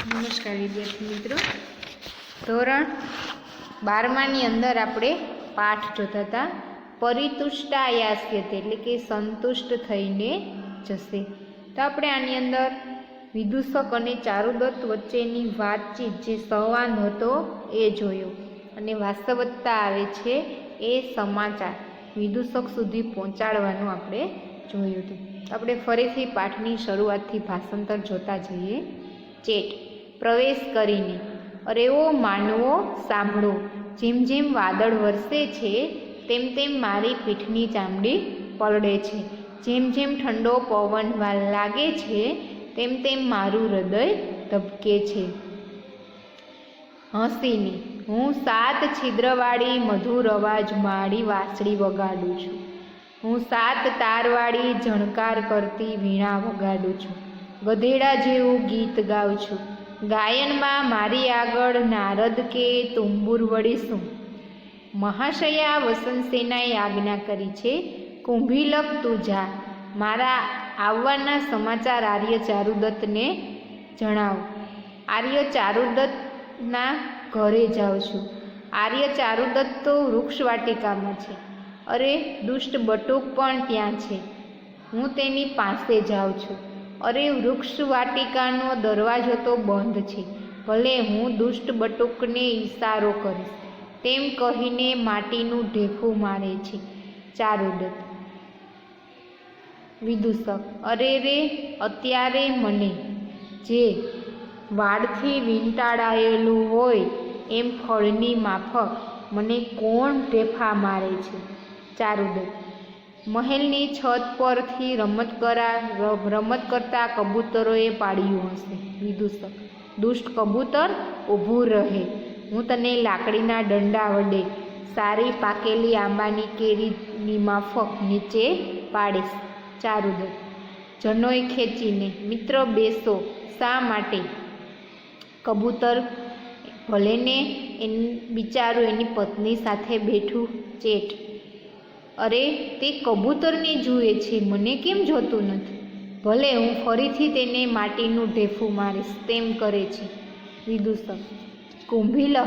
નમસ્કાર, વિદ્યાર્થી મિત્રો. ધોરણ બારમાની અંદર આપણે પાઠ જોતા હતા. પરિતુષ્ટાયાસ્યતે, એટલે કે સંતુષ્ટ થઈને જશે. તો આપણે આની અંદર વિદૂષક અને ચારુદત્ત વચ્ચેની વાતચીત જે સંવાદ હતો એ જોયો. અને વાસ્તવતા આવે છે એ સમાચાર વિદૂષક સુધી પહોંચાડવાનું આપણે જોયું હતું. આપણે ફરીથી પાઠની શરૂઆતથી ભાષાંતર જોતા જઈએ. ચેટ. પ્રવેશ કરીને. અરેવો માનવો, સાંભળો. જેમ જેમ વાદળ વરસે છે, તેમ તેમ મારી પીઠની ચામડી પલળે છે. જેમ જેમ ઠંડો પવન વા, લાગે છે, તેમ તેમ મારું હૃદય ધબકે છે. હસીને, હું સાત છિદ્રવાળી મધુર અવાજ માળી વાંસળી વગાડું છું. હું સાત તારવાળી ઝણકાર કરતી વીણા વગાડું છું. ગધેડા જેવું ગીત ગાઉં છું. ગાયનમાં મારી આગળ નારદ કે તુંબુર વળીશું મહાશયા વસંતસેનાએ આજ્ઞા કરી છે, કુંભીલક, તું જા. મારા આવવાના સમાચાર આર્ય ચારુદત્તને જણાવો. આર્ય ચારુદત્તના ઘરે જાઉં છું. આર્ય ચારુદત્ત તો વૃક્ષ વાટિકામાં છે. અરે, દુષ્ટ બટુક પણ ત્યાં છે. હું તેની પાસે જાઉં છું. અરે વૃક્ષ વાટિકાનો દરવાજો તો બંધ છે. ભલે હું દુષ્ટ બટુકને ઈશારો કરીશ, તેમ કહીને માટીનું ઢેફું મારે છે. ચારુદત્ત વિદૂષક. અરે રે, અત્યારે મને જે વાડથી વીંટાળાયેલું હોય એમ ફળની માફક મને કોણ ઢેફા મારે છે? ચારુદત્ત મહેલની છત પરથી રમત કરા રમત કરતા કબૂતરોએ પાડ્યું હશે. વિદૂષક, દુષ્ટ કબૂતર ઊભું રહે. હું તને લાકડીના દંડા વડે સારી પાકેલી આંબાની કેરીની માફક નીચે પાડીશ. ચારુદત્ત જનોએ ખેંચીને, મિત્ર બેસો, શા માટે? કબૂતર ભલેને એન, બિચારું એની પત્ની સાથે બેઠું, ચેટ. અરે, તે કબૂતરને જુએ છે, મને કેમ જોતું નથી? ભલે હું ફરીથી તેને માટીનું ઢેફું મારીશ, તેમ કરે છે. વિદુષક, કુંભીલક.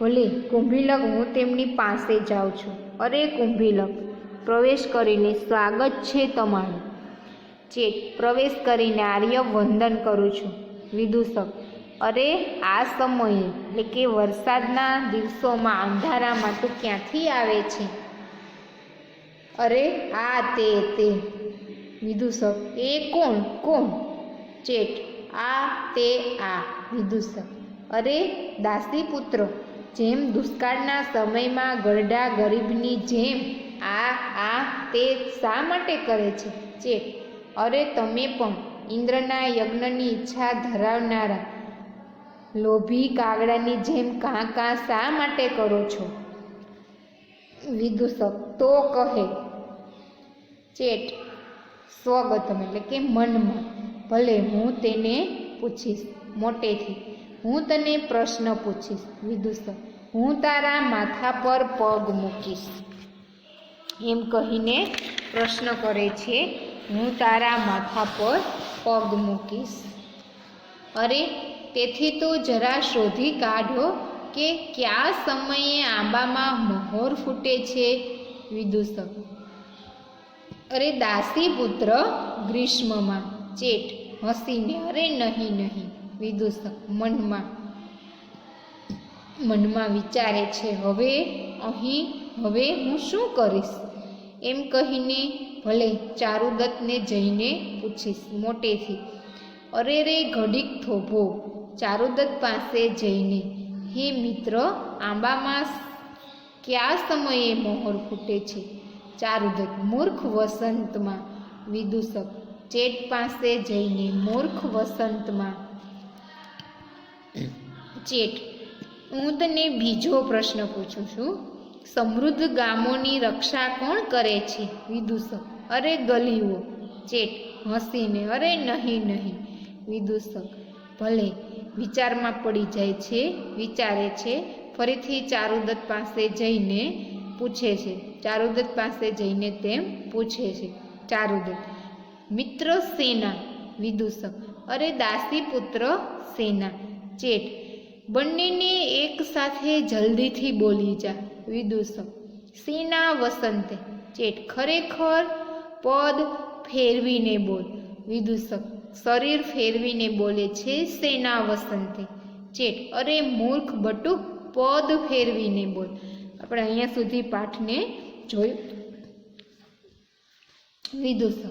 ભલે, કુંભીલક, હું તેમની પાસે જાઉં છું. અરે, કુંભીલક, પ્રવેશ કરીને સ્વાગત છે તમારું. ચેત, પ્રવેશ કરીને આર્ય વંદન કરું છું. વિદુષક, અરે, આ સમયે એટલે કે વરસાદના દિવસોમાં અંધારામાં તું ક્યાંથી આવે છે? અરે આ તે તે. વિદૂષક. એ કોણ? કોણ? ચેટ આ, તે, આ. વિદૂષક. અરે, દાસી પુત્ર, જેમ દુષ્કાળના સમયમાં ગરડા ગરીબની જેમ આ આ, તે શા માટે કરે છે? ચેટ અરે, તમે પણ ઇન્દ્રના યજ્ઞની ઈચ્છા ધરાવનારા લોભી કાગડાની જેમ કાં કાં શા માટે કરો છો? વિદૂષક તો કહે. ચેટ, સ્વગતમ એટલે કે મનમાં. ભલે હું તેને પૂછીશ, મોટેથી. હું તને પ્રશ્ન પૂછીશ, વિદૂષક. હું તારા માથા પર પગ મૂકીશ. એમ કહીને પ્રશ્ન કરે છે, હું તારા માથા પર પગ મૂકીશ. અરે, તેથી તો જરા શોધી કાઢો કે કયા સમયે આંબામાં મહોર ફૂટે છે? વિદૂષક. અરે દાસી પુત્ર ગ્રીષ્મમાં ચેટ હસીને, અરે નહીં નહીં, વિદૂષક, મનમાં. મનમાં વિચારે છે, હવે, અહીં, હવે હું શું કરીશ? એમ કહીને ભલે ચારુદત્તને જઈને પૂછીશ મોટેથી, અરે રે, ઘડીક થોભો. ચારુદત્ત પાસે જઈને હે મિત્ર, આંબામાં કયા સમયે મોહર ફૂટે છે? ચારુદક મૂર્ખ વસંતમાં. વિદૂષક, ચેટ પાસે જઈને મૂર્ખ વસંતમાં. ચેટ હું તને બીજો પ્રશ્ન પૂછું છું. સમૃદ્ધ ગામોની રક્ષા કોણ કરે છે? વિદૂષક, અરે ગલીઓ. ચેટ, હસીને, અરે નહીં નહીં. વિદૂષક ભલે વિચારમાં પડી જાય છે, વિચારે છે, ફરીથી ચારુદત્ત પાસે જઈને પૂછે છે. ચારુદત્ત પાસે જઈને તેમ પૂછે છે. ચારુદત્ત, મિત્ર સેના, વિદૂષક, અરે દાસી પુત્ર સેના, ચેટ, બંનેને એક સાથે જલ્દીથી બોલી જા, વિદુષક, સેના વસંતે, ચેટ, ખરેખર પદ ફેરવીને બોલ, વિદુષક શરીર ફેરવીને બોલે છે, સેના વસંતે. ચેટ અરે મૂર્ખ બટુક પદ ફેરવીને બોલ. આપણે અહીંયા સુધી પાઠને જોયું. વિદુષક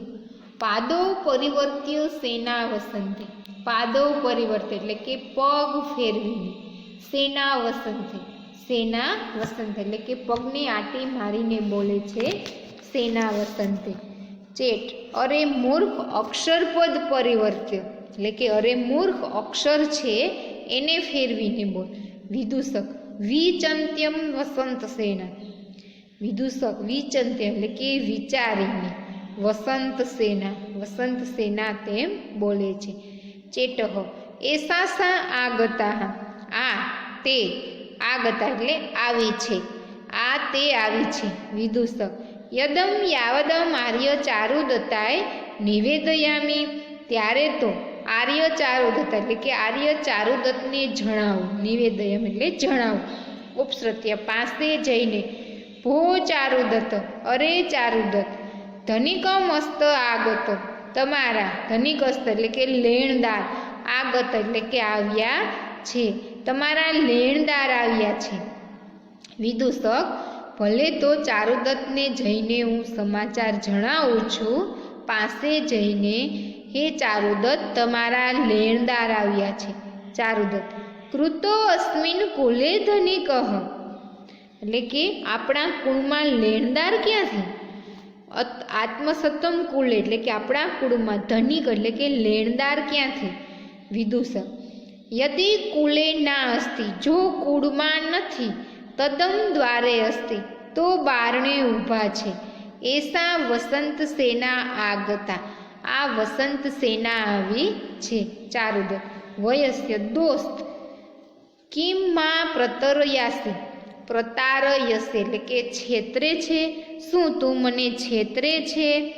પાદો પરિવર્ત્ય સેના વસંતે. પાદો પરિવર્તે એટલે કે પગ ફેરવીને. સેના વસંતે. સેના વસંતે. એટલે કે પગને આટી મારીને બોલે છે, સેના વસંતે. ચેટ. અરે મૂર્ખ અક્ષરપદ પરિવર્ત્ય એટલે કે અરે મૂર્ખ અક્ષર છે, એને ફેરવીને બોલ. વિદુષક, વિચંત્યમ વસંત સેના વિદુષક, વિચંત્ય એટલે કે વિચારીને. વસંત સેના વસંત સેના તેમ બોલે છે. ચેટહ એસા સા આગતા આ તે આગતા એટલે આવી છે. આ તે આવી છે. વિદુષક યદમ યાવદમ આર્ય ચારુદત્તાય નિવેદયામી. ત્યારે તો આર્ય ચારુદત્ત એટલે કે આર્ય ચારુદત્તને જણાવો, નિવેદયમ એટલે જણાવો. ઉપસૃત્ય પાસે જઈને, ભો ચારુદત્ત અરે ચારુદત્ત ધનિકમ અસ્ત આગત, તમારા ધનિક અસ્ત એટલે કે લેણદાર, આગત એટલે કે આવ્યા છે, તમારા લેણદાર આવ્યા છે. વિદુષક ભલે તો ચારુદત્તને જઈને હું સમાચાર જણાવું છું. પાસે જઈને, હે ચારુદત્ત, તમારા લેણદાર આવ્યા છે. ચારુદત્ત, કૃતો અસ્મિન કુલે ધનિક એટલે કે, આપણા કુળમાં લેણદાર ક્યાંથી આત્મસત્તમ કુળ એટલે કે આપણા કુળમાં ધનિક, એટલે કે લેણદાર ક્યાંથી વિદુષક યદિ કુલે ના અસ્તિ, જો કુળમાં નથી તદમ દ્વારે અસ્તિ. તો બારણે ઊભા છે. એસા વસંત સેના આગતા. આ વસંત સેના આવી છે. ચારુદ, વયસ્ય દોસ્ત. કિમમાં પ્રતરયાસી. પ્રતારયસે એટલે કે છેતરે છે. શું તું મને છેતરે છે?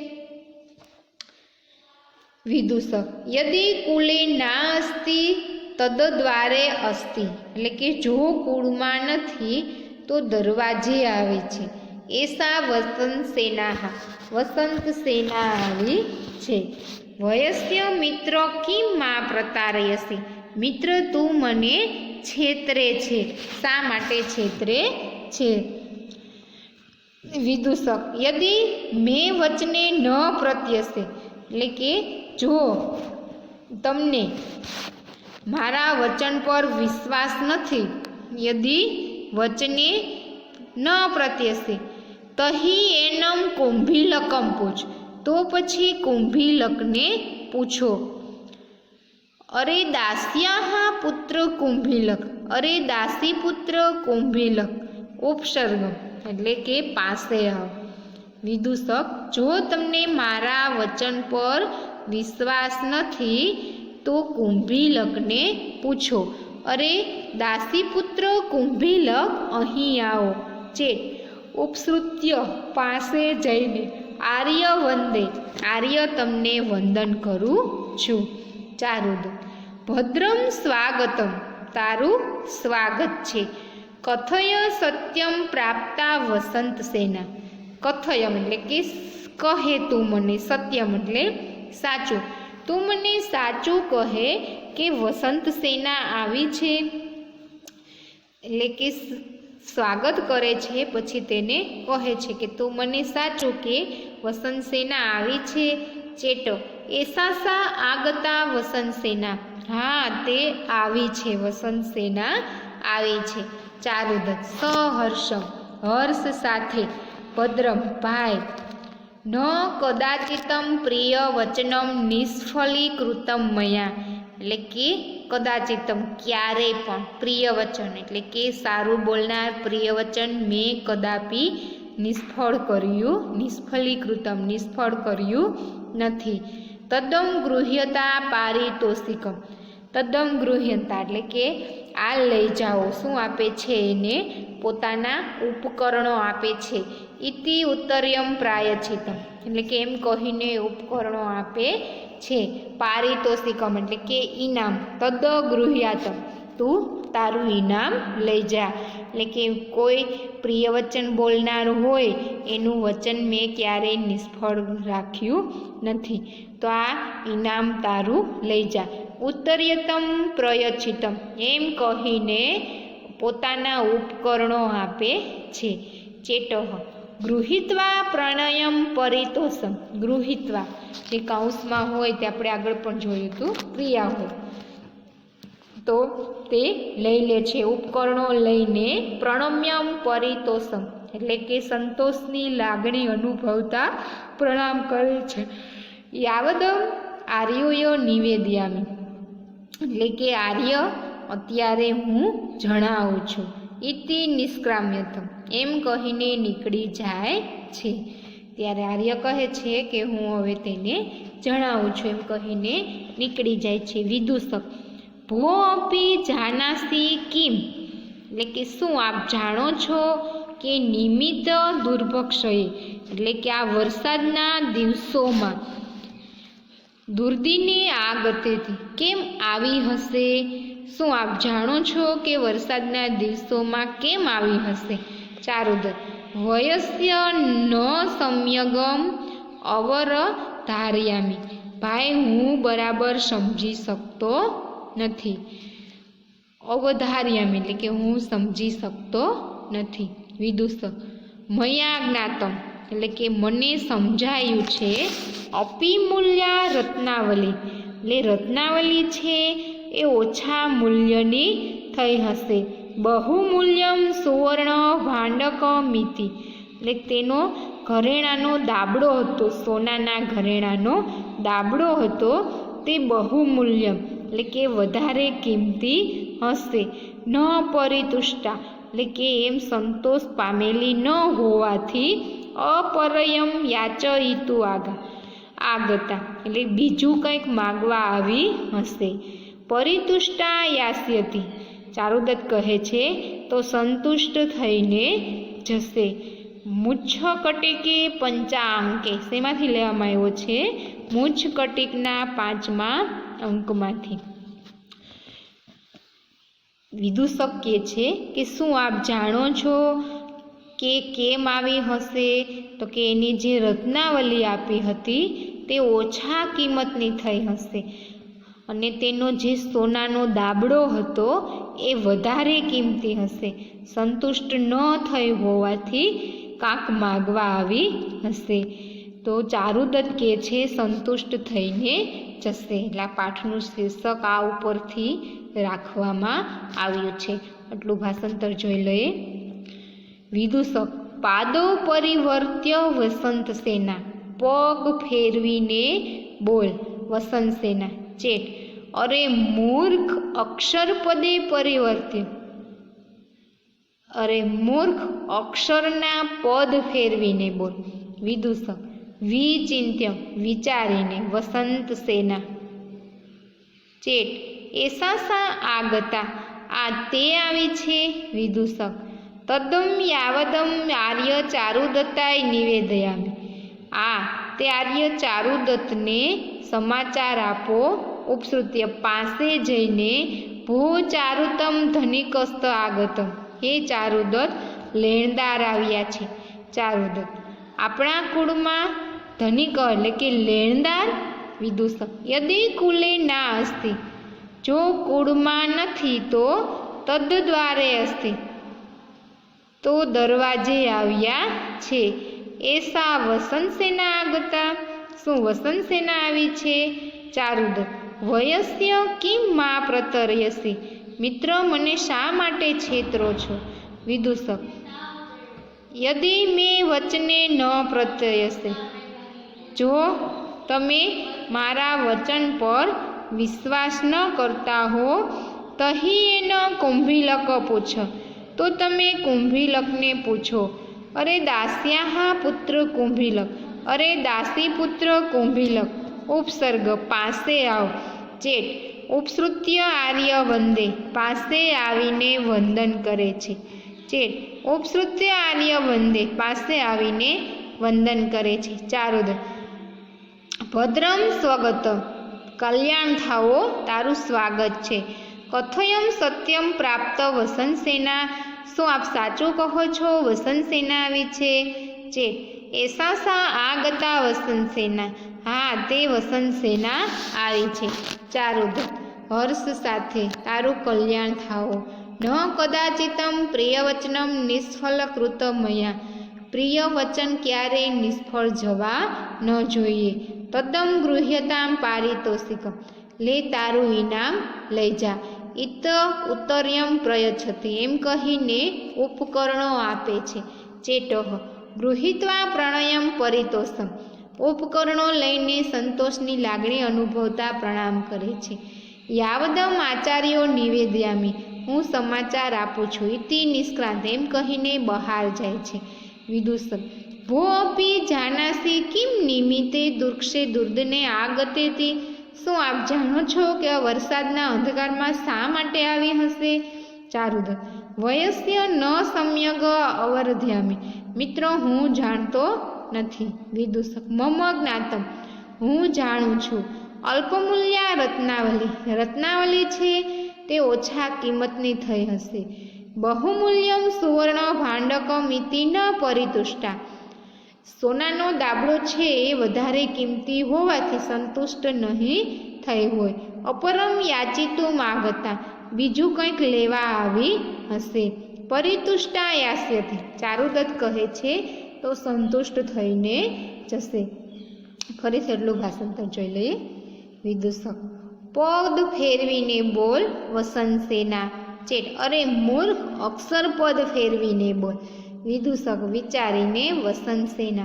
વિદુષક યદિ કુલે ના અસ્તિ, તદ દ્વારે અસ્તિ. એટલે કે જો કુળમાં નથી, તો દરવાજે આવે છે. એસા વસંત સેના વસંત સેના આવી છે. વયસ્ય મિત્ર કિમમાં પ્રતારયસી? મિત્ર, તું મને છેતરે છે. શા માટે છેતરે છે? વિદુષક, યદિ મેં વચને ન પ્રત્યસે. એટલે કે જો તમને મારા વચન પર વિશ્વાસ નથી. યદિ વચને ન પ્રત્યશે તહી એનમ કુંભીલકમ પૂછ. તો પછી કુંભીલકને પૂછો, અરે દાસ્યાહા પુત્ર કુંભીલક, અરે દાસી પુત્ર કુંભીલક, ઉપસર્ગ, એટલે કે પાસે વિદુષક, જો તમને મારા વચન પર વિશ્વાસ નથી તો કુંભીલકને પૂછો, અરે, દાસીપુત્ર કુંભીલક, અહીં આવો. ચેટ ઉપસૃત્ય પાસે જઈને આર્ય વંદે, આર્ય તમને વંદન કરું છું. ચારુદ, ભદ્રમ સ્વાગતમ, તારું સ્વાગત છે. કથય સત્યમ પ્રાપ્તા વસંત સેના. કથયમ એટલે કે કહે તું મને, સત્યમ એટલે સાચું. તું મને સાચું કહે કે વસંત સેના આવી છે? એટલે કે સ્વાગત કરે છે, પછી તેને કહે છે કે તું મને સાચું કે વસંત સેના આવી છે? ચેટો, એસાસા આગતા વસંત સેના. હા, તે આવી છે, વસંત સેના આવી છે. ચારુદત્ત, સહર્ષમ, હર્ષ સાથે, ભદ્રમ, ભાઈ ન કદાચિતમ પ્રિય વચનમ નિષ્ફલીકૃતમ મયા. એટલે કે કદાચિતમ ક્યારેય પણ પ્રિય વચન. એટલે કે સારું બોલનાર પ્રિય વચન મેં કદાપી નિષ્ફળ કર્યું, નિષ્ફલીકૃતમ, નિષ્ફળ કર્યું નથી. તદ્દમ ગૃહ્યતા પારિતોષિકમ. તદ્દમ ગૃહ્યતા એટલે કે આ લઈ જાઓ. શું આપે છે એને? પોતાના ઉપકરણો આપે છે. ઇતિ ઉત્તર્યમ પ્રાયચિતમ. એટલે કે એમ કહીને ઉપકરણો આપે છે. પારિતોષિકમ એટલે કે ઇનામ, તદ ગૃહ્યાતમ. તું તારું ઇનામ લઈ જા. એટલે કે કોઈ પ્રિય વચન બોલનાર હોય, એનું વચન મેં ક્યારેય નિષ્ફળ રાખ્યું નથી. તો આ ઇનામ તારું લઈ જા. ઉત્તરીયતમ પ્રયચિતમ. એમ કહીને પોતાના ઉપકરણો આપે છે. ચેટહ ગૃહિત્વા પ્રણયમ પરિતોષમ. ગૃહિત્વા. જે કૌંસમાં હોય તે આપણે આગળ પણ જોયું હતું. ક્રિયા હોય. તો તે લઈ લે છે. ઉપકરણો લઈને પ્રણમ્યમ પરિતોષમ. એટલે કે સંતોષની લાગણી અનુભવતા પ્રણામ કરે છે. યાવદમ આર્યોય નિવેદ્યામી. એટલે કે આર્ય અત્યારે હું જણાવું છું. ઇતિ નિષ્ક્રામ્યતમ એમ કહીને નીકળી જાય છે. ત્યારે આર્ય કહે છે કે હું હવે તેને જણાવું છું. એમ કહીને નીકળી જાય છે વિદૂષક. ભો અપી જાનાસી કિમ? એટલે કે શું આપ જાણો છો કે નિમિત્ત દુર્ભક્ષયે એટલે કે આ વરસાદના દિવસોમાં દુર્દીને આ ગતેથી કેમ આવી હશે? શું આપ જાણો છો કે વરસાદના દિવસોમાં કેમ આવી હશે? ચારુદર, વયસ્ય ન સમ્યગમ અવર ધાર્યામી. ભાઈ, હું બરાબર સમજી શકતો નથી. અવધાર્યામી એટલે કે હું સમજી શકતો નથી. વિદુષક મયા જ્ઞાતમ એટલે કે મને સમજાયું છે અપિમૂલ્યા રત્નાવલી. એટલે રત્નાવલી છે એ ઓછા મૂલ્યની થઈ હશે. બહુમૂલ્યમ સુવર્ણ ભાંડક મિતિ. એટલે તેનો ઘરેણાનો દાબડો હતો, સોનાના ઘરેણાનો દાબડો હતો, તે બહુમૂલ્યમ. એટલે કે વધારે કિંમતી હશે. ન પરિતુષ્ટા. એટલે કે એમ સંતોષ પામેલી ન હોવાથી અપરયમ યાચયિતુ આગા, આગતા. એટલે બીજું કંઈક માગવા આવી હશે. પરિતુષ્ટા યાસ્યતી ચારુદત્ત કહે છે, તો સંતુષ્ટ થઈને જશે. મુચ્છ કટિકે પંચાંકે શેમાંથી લેવામાં આવ્યો છે? મુચ્છ કટિકના પાંચમા અંકમાંથી. વિદૂષક કહે છે કે, શું આપ જાણો છો કે કેમ આવી હશે? તો કે એની જે રત્નાવલી આપી હતી તે ઓછા કિંમતની થઈ હશે. અને તેનો જે સોનાનો દાબડો હતો એ વધારે કિંમતી હશે. સંતુષ્ટ ન થઈ હોવાથી કાંક માગવા આવી હશે. તો ચારુદત્ત કહે છે, સંતુષ્ટ થઈને જશે. એટલે આ પાઠનું શીર્ષક આ ઉપરથી રાખવામાં આવ્યું છે. આટલું ભાષાંતર જોઈ લઈએ. વિદુષક, પાદો પરિવર્ત્ય વસંત સેના, પગ ફેરવીને બોલ, વસંત સેના. ચેટ. અરે મૂર્ખ અક્ષર પદે પરિવર્ત્ય અરે મૂર્ખ અક્ષરના પદ ફેરવીને બોલ. વિદૂષક વિચિંત્ય વિચારીને, વસંત સેના. ચેટ એસા સા આગતા, આ તે આવી છે? વિદૂષક તદ્દમ યાવદમ આર્ય ચારુદત્તાય નિવેદયામી. આ તે આર્ય ચારુદત્તને સમાચાર આપો. ઉપશ્રુત્ય પાસે જઈને ભૂ ચારુતમ ધનિકસ્ત આગતમ હે ચારુદત્ત, લેણદાર આવ્યા છે. ચારુદત્ત, આપણા કુળમાં ધનિક એટલે કે લેણદાર વિદુષક યદી કુલે ના અસ્તિ. જો કુળમાં નથી તો તદ દ્વારે અસ્તિ. તો દરવાજે આવ્યા છે. એસા વસંત સેના આગતા. શું વસંત સેના આવી છે? ચારુદ, વયસ્ય કિમ મા પ્રતરયસી? મિત્ર, મને શા માટે છેતરો છો? વિદૂષક, યદી મેં વચને ન પ્રત્યયસે? જો તમે મારા વચન પર વિશ્વાસ ન કરતા હો, તહી એનો કુંભીલક પૂછો. તો તમે કુંભીલકને પૂછો, અરે દાસ્યાહા પુત્ર કુંભીલક અરે દાસી પુત્ર કુંભીલક ઉપસર્ગ પાસે આવ ચેટ ઉપસૃત્ય આર્ય વંદે, પાસે આવીને વંદન કરે છે. ચેટ ઉપસૃત્ય આર્ય વંદે, પાસે આવીને વંદન કરે છે. ચારુદ ભદ્રમ સ્વગત, કલ્યાણ થાવો તારું સ્વાગત છે. કથયમ સત્યમ પ્રાપ્ત વસંત સેના, શું આપ સાચું કહો છો? વસંત સેના છે. જે એસા સા આગતા વસંત સેના હા, તે વસંત સેના આવી છે. ચારુદ હર્ષ સાથે તારું કલ્યાણ થાવો ન કદાચિતમ પ્રિયવચનમ નિષ્ફળ કૃતમયા. પ્રિય વચન ક્યારેય નિષ્ફળ જવા ન જોઈએ. તદ્દમ ગૃહ્યતામ પારિતોષિક. લે તારું ઇનામ લઈ જા. ઇત ઉત્તર્યમ પ્રયચ્છતિ. એમ કહીને ઉપકરણો આપે છે. ચેટહ ગૃહિત્વા પ્રણયમ પરિતોષમ. ઉપકરણો લઈને સંતોષની લાગણી અનુભવતા પ્રણામ કરે છે. યાવદમ આચાર્યો નિવેદ્યામી, હું સમાચાર આપું છું. ઇતિ નિષ્ક્રાંત. એમ કહીને બહાર જાય છે વિદુષક. ભો અપી જાનાસી કિમ નિમિત્તે દુર્ક્ષે દુર્દને આગતેથી શું આપ જાણો છો કે આ વરસાદના અંધકારમાં શા માટે આવી હશે? ચારુદ. વયસ્ય ન સમ્યગ અવરધ્યામી. મિત્રો, હું જાણતો નથી. વિદુષક. મમ જ્ઞાતમ. હું જાણું છું. અલ્પમૂલ્યા રત્નાવલી. રત્નાવલી છે તે ઓછા કિંમતની થઈ હશે. બહુમૂલ્યમ સુવર્ણ ભાંડકમ ઇતિ ન પરિતુષ્ટા. સોનાનો દાબળો છે એ વધારે કિંમતી હોવાથી સંતુષ્ટ નહીં થઈ હોય. અપરમ યાચિતું માગતા. બીજું કંઈક લેવા આવી હશે. પરિતુષ્ટા યાસ્યથી ચારુદત્ત કહે છે, તો સંતુષ્ટ થઈને જશે. ફરીથી એટલું ભાષાંતર જોઈ લઈએ. વિદુષક, પદ ફેરવીને બોલ વસંત સેના, ચેટ. અરે, મૂર્ખ, અક્ષર પદ ફેરવીને બોલ. વિદુષક, વિચારીને વસંત સેના,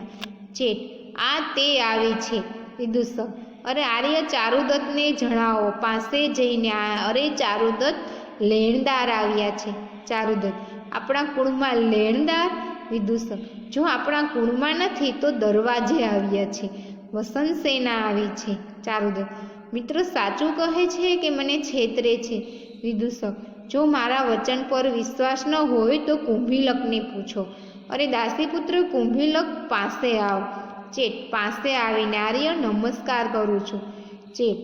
ચેટ. આ તે આવી છે. વિદુષક, અરે, આર્ય ચારુદત્તને જણાવો, પાસે જઈને આ, અરે, ચારુદત્ત લેણદાર આવ્યા છે. ચારુદત્ત આપણા કુળમાં લેણદાર વિદુષક. જો આપણા કુળમાં નથી, તો દરવાજે આવ્યા છે. વસંત સેના આવી છે. ચારુદેવ, મિત્ર સાચું કહે છે કે મને છેતરે છે? વિદુષક, જો મારા વચન પર વિશ્વાસ ન હોય, તો કુંભીલકને પૂછો. અરે દાસીપુત્ર, કુંભીલક પાસે આવ. ચેટ, પાસે આવીને આર્ય નમસ્કાર કરું છું. ચેટ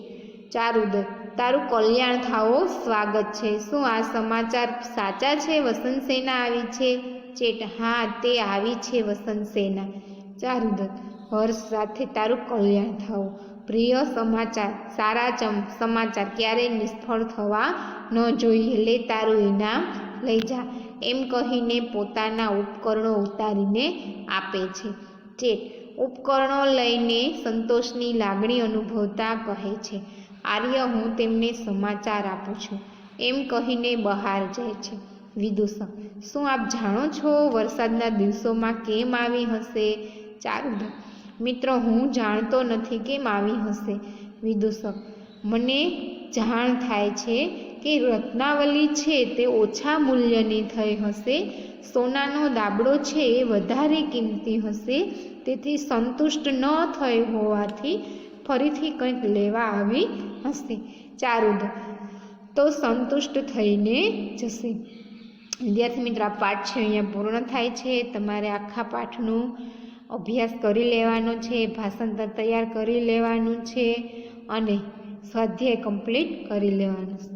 ચારુદ તારું કલ્યાણ થાવો સ્વાગત છે. શું આ સમાચાર સાચા છે? વસંત સેના આવી છે? ચેટ, હા, તે આવી છે વસંત સેના. ચારુદત હર્ષ સાથે તારું કલ્યાણ થાવો પ્રિય સમાચાર, સારા ચમ, સમાચાર ક્યારેય નિષ્ફળ થવા ન જોઈએ. લે તારું ઇનામ, લઈ જા. એમ કહીને પોતાના ઉપકરણો ઉતારીને આપે છે. ચેટ, ઉપકરણો લઈને સંતોષની લાગણી અનુભવતા કહે છે. આર્ય હું તેમને સમાચાર આપું છું. એમ કહીને બહાર જાય છે. વિદુષક શું આપ જાણો છો વરસાદના દિવસોમાં કેમ આવી હશે? ચારુદ મિત્રો હું જાણતો નથી કેમ આવી હશે? વિદુષક મને જાણ થાય છે કે રત્નાવલી છે તે ઓછા મૂલ્યની થઈ હશે. સોનાનો દાબડો છે એ વધારે કિંમતી હશે. તેથી સંતુષ્ટ ન થઈ હોવાથી ફરીથી કંઈક લેવા આવી હશે ચારુદ, તો સંતુષ્ટ થઈને જશે. વિદ્યાર્થી મિત્રો, આ પાઠ છે, અહીંયા પૂર્ણ થાય છે. તમારે આખા પાઠનું અભ્યાસ કરી લેવાનો છે, ભાષાંતર તૈયાર કરી લેવાનું છે અને સ્વાધ્યાય કમ્પ્લીટ કરી લેવાનું છે.